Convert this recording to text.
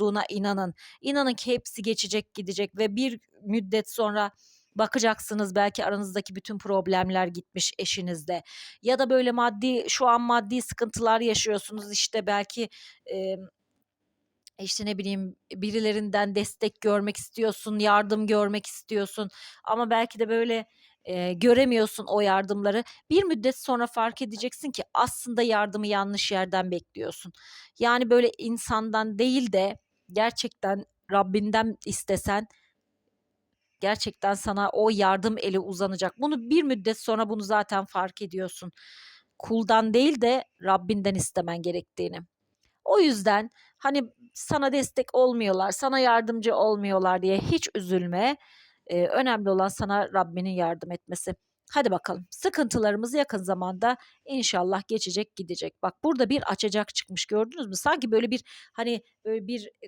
olduğuna inanın. İnanın ki hepsi geçecek gidecek ve bir müddet sonra bakacaksınız belki aranızdaki bütün problemler gitmiş eşinizde. Ya da böyle maddi şu an maddi sıkıntılar yaşıyorsunuz işte belki e, işte ne bileyim birilerinden destek görmek istiyorsun, yardım görmek istiyorsun ama belki de böyle e, göremiyorsun o yardımları. Bir müddet sonra fark edeceksin ki aslında yardımı yanlış yerden bekliyorsun. Yani böyle insandan değil de gerçekten Rabbinden istesen gerçekten sana o yardım eli uzanacak. Bunu bir müddet sonra bunu zaten fark ediyorsun. Kuldan değil de Rabbinden istemen gerektiğini. O yüzden hani sana destek olmuyorlar, sana yardımcı olmuyorlar diye hiç üzülme. Ee, önemli olan sana Rabbinin yardım etmesi. Hadi bakalım. Sıkıntılarımız yakın zamanda inşallah geçecek, gidecek. Bak burada bir açacak çıkmış gördünüz mü? Sanki böyle bir hani böyle bir